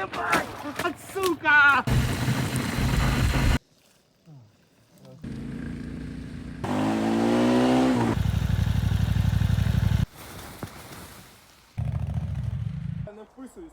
Ебать, сука! Я не вписуюсь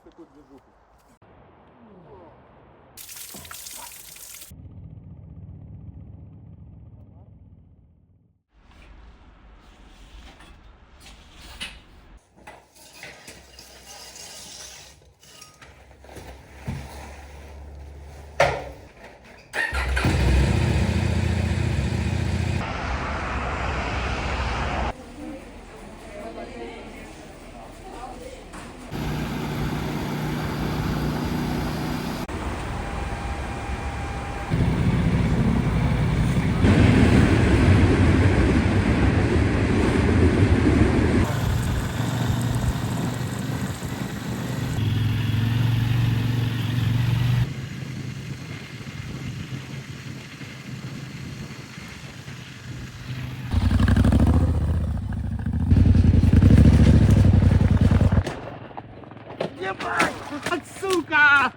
в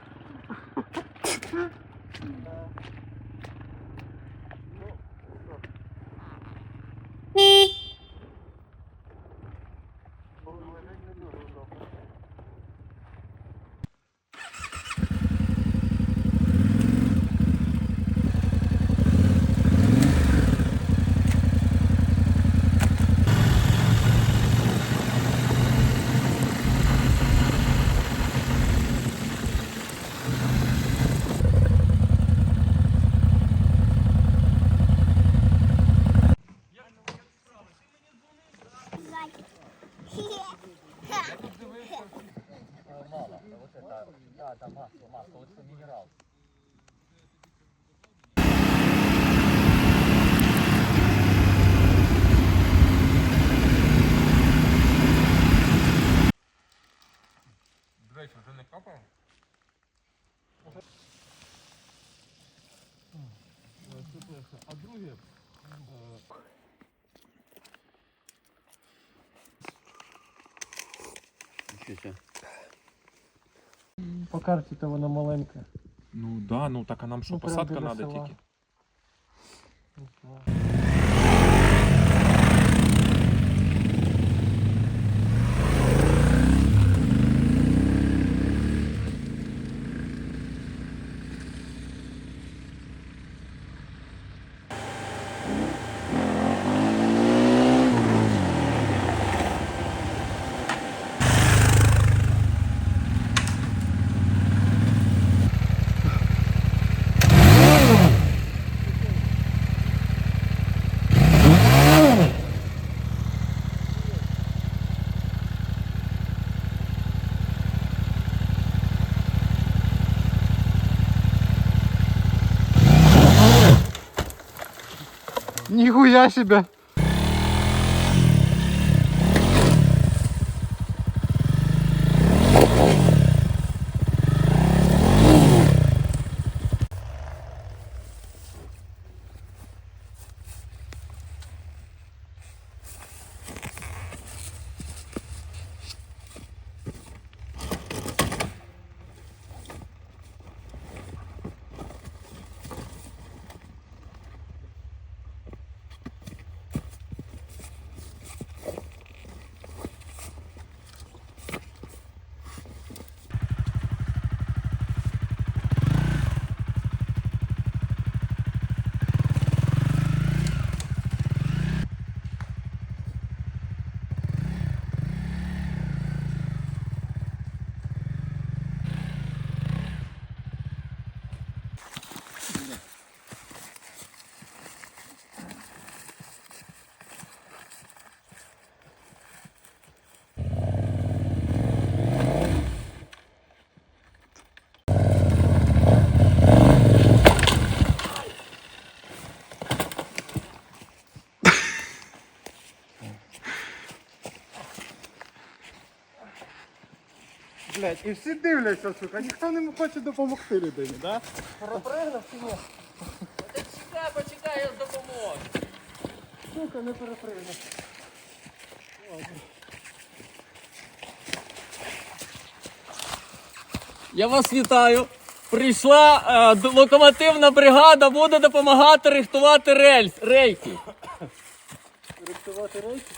А друге, По карті то вона маленька. ну да, ну так а нам що, Ну, посадка треба тільки? Ніхуя себе! Блять, і всі дивляться, сука, ніхто не хоче допомогти людині, да? Перепригнув чи ні? Чекай, почекай, я допоможу. Сука, не перепригнув. Я вас вітаю. Прийшла е, локомотивна бригада, буде допомагати рихтувати рельс, рейки. Рихтувати рейки?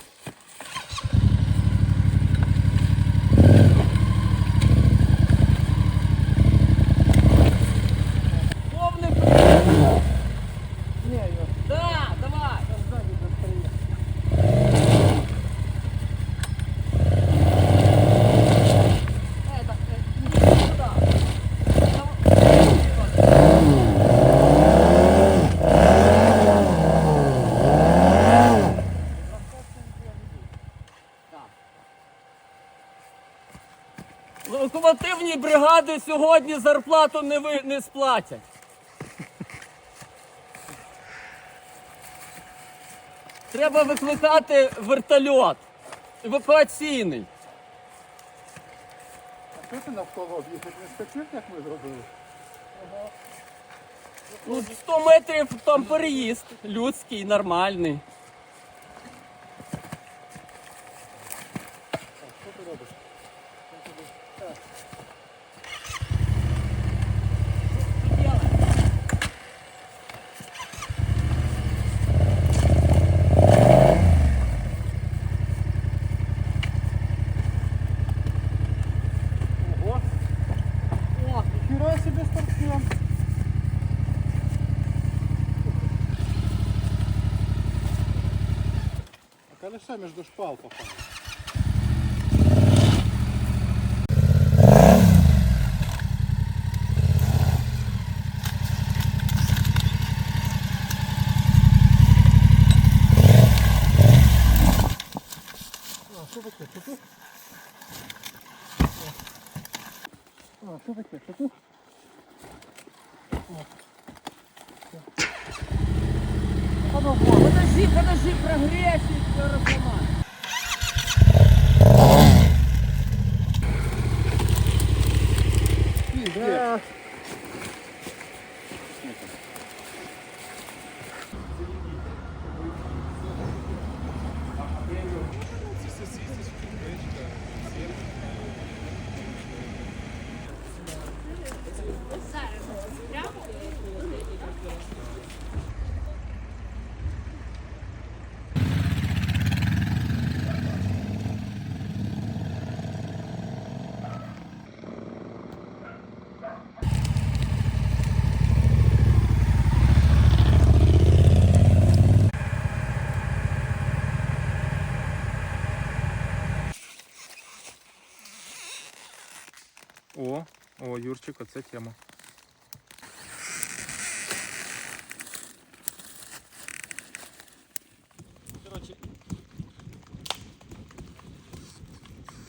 Локомотивні бригади сьогодні зарплату не, ви, не сплатять. Треба викликати вертольот. Евакуаційний. А що ти навколо об'їхати не скачив, як ми зробили? Ну, 100 метрів там переїзд. Людський, нормальний. Так, що ти робиш? Що ти робиш? Так. Ого, О, ніхіра. А колеса между шпал попали. А, що таке? Що тут? А, що таке? Що тут? Подожди, подожди, прогрейся и все разломай. Да. О, Юрчик, оце тема. Короче,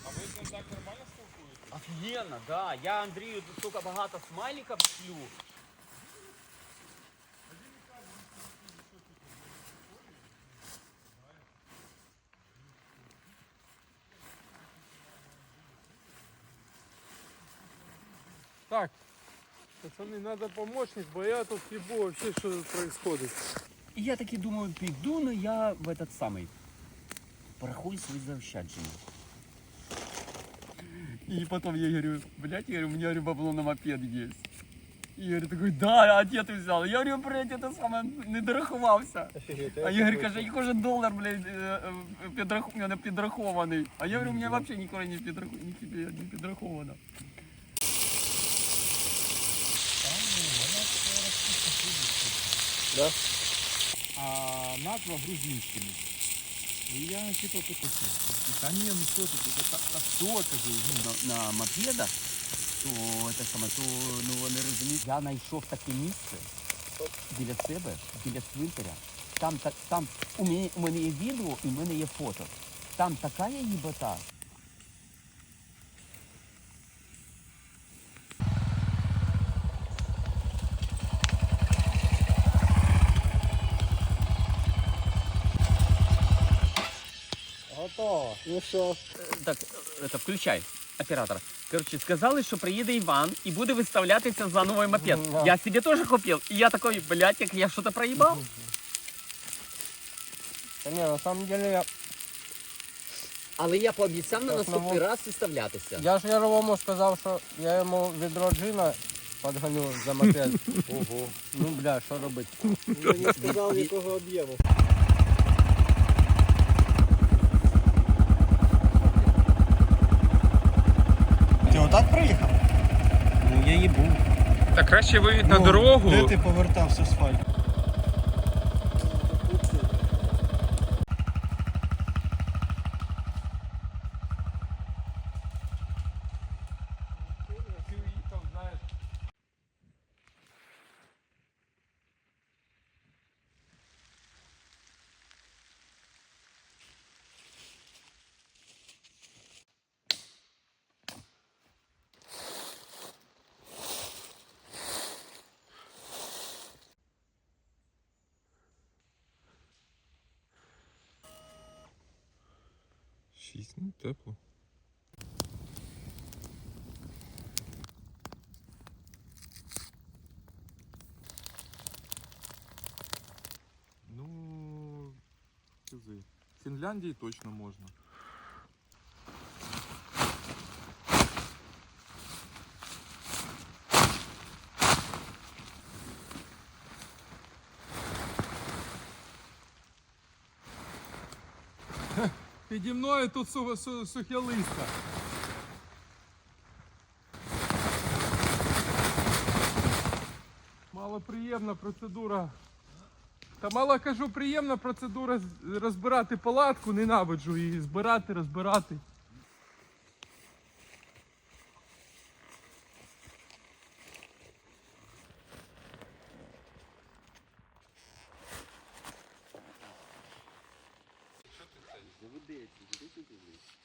А ви з ним так нормально спілкуєтесь? офигенно, да. Я Андрею тут столько багато смайликов шлю. Так, пацаны, надо помощник, бо я тут ебу вообще, что происходит. І я таки думаю, піду ну я в этот самий. Порахую свої заощадження. И потом я говорю, блядь, я говорю, у меня говорю, бабло на мопед есть. И Игорь такой, да, а где ты взял? Я говорю, блядь, это самое, не дорахувався. Офигеть, А Ігор каже, і кожен долар, блядь, е, е, підрах... у мене підрахований. А я говорю, у мене взагалі ніколи не, підрах... не, під- не підраховано. Да? А назва грузинськими. І я типу такой, та ні, ну що ти, це та, та що кажу, ну, На, на мопедах, то, це саме, то ну, вони розуміють. Я знайшов таке місце біля себе, біля цвинтаря. Там, та- там у, мене, у мене є відео і в мене є фото. Там така є їбота. Готово. Ну що? Так, это, включай, оператор. Короче, сказали, що приїде Іван і буде виставлятися за новий мопед. Да. Я себе теж купив. І я такой, блядь, як я що-то проїбав. Да не, на самом деле я Але я пообіцяв на Так, наступний ну, раз виставлятися. Я ж Яровому сказав, що я йому відро джина підганю за мопед. Ого. Ну бля, що робити? Він не сказав якого об'єму. так приїхав? Ну я їбу. Та краще виїдь на ну, дорогу. Де ти повертався з фальку? 6, ну тепло. Ну, Фінляндії точно можно. Піді мною тут су- су- сухе листя. Малоприємна процедура. Та мало кажу, приємна процедура розбирати палатку, ненавиджу її збирати, розбирати. Zeytin, zeytin, zeytin.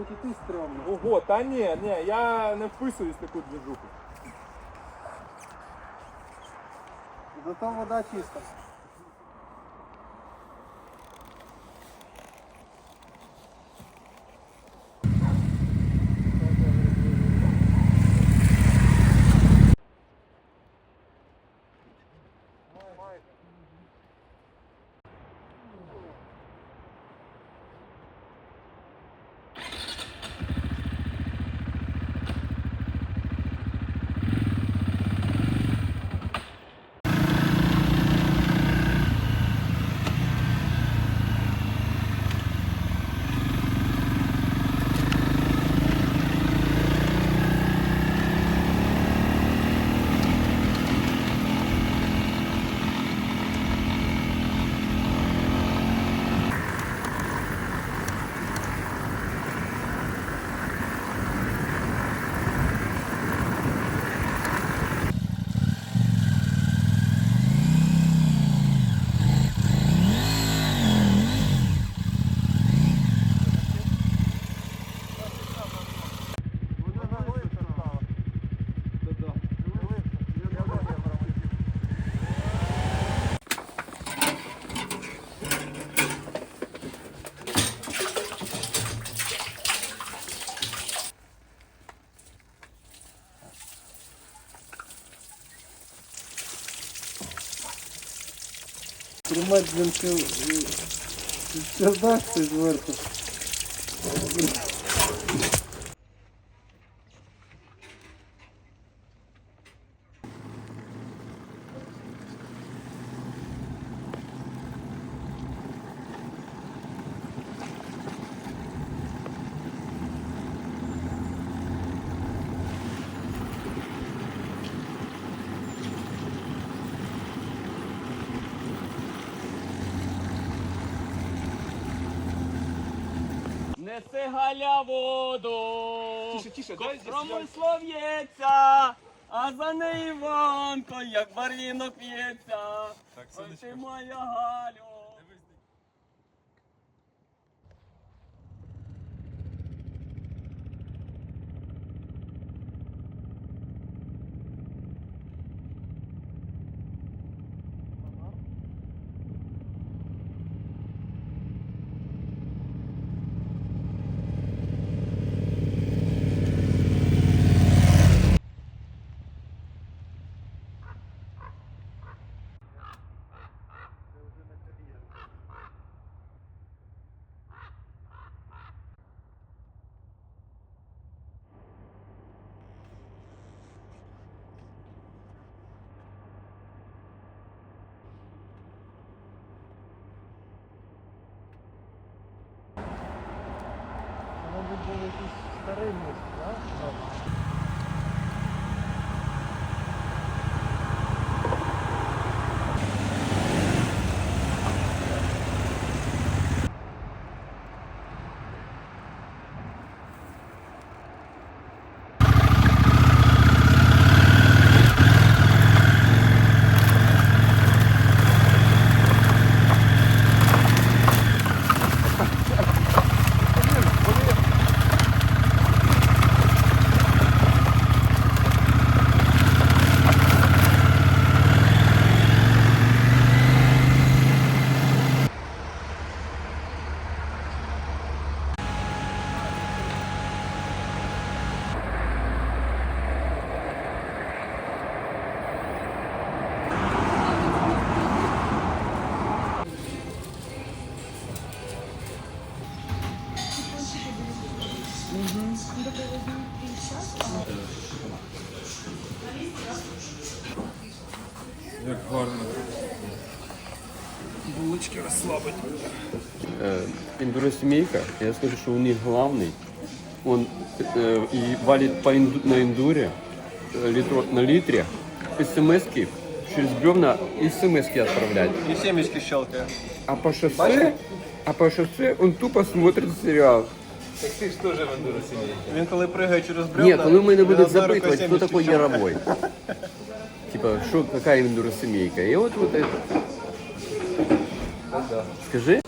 Навіть і стрьомно. Ого, та ні, ні, я не вписуюсь в таку движуху. Зато вода чиста. Блін, цю... Чердак ты зверху. Неси Галя воду, Тише, тише, дай здесь промислов'ється, а за неї Іванко, як барвінок п'ється. Так, Ой, сонечко. ти моя Галю. Amen. Як гарно. Булочки розслабить. Ендуросемейка, я скажу, что у них главный, он э, и валит по инду- на эндуре, э, литро, на литре, смс-ки, через бревна смс-ки отправлять. І сімечки щелкає. А по шоссе, а по шоссе он тупо смотрит сериал. Так ти ж теж вендура сім'ї. Він коли пригає через бревна... Нет, коли мене будуть запитувати, хто такий. Яровой. Типа, что, какая ендуросемейка? И вот вот это. Скажи.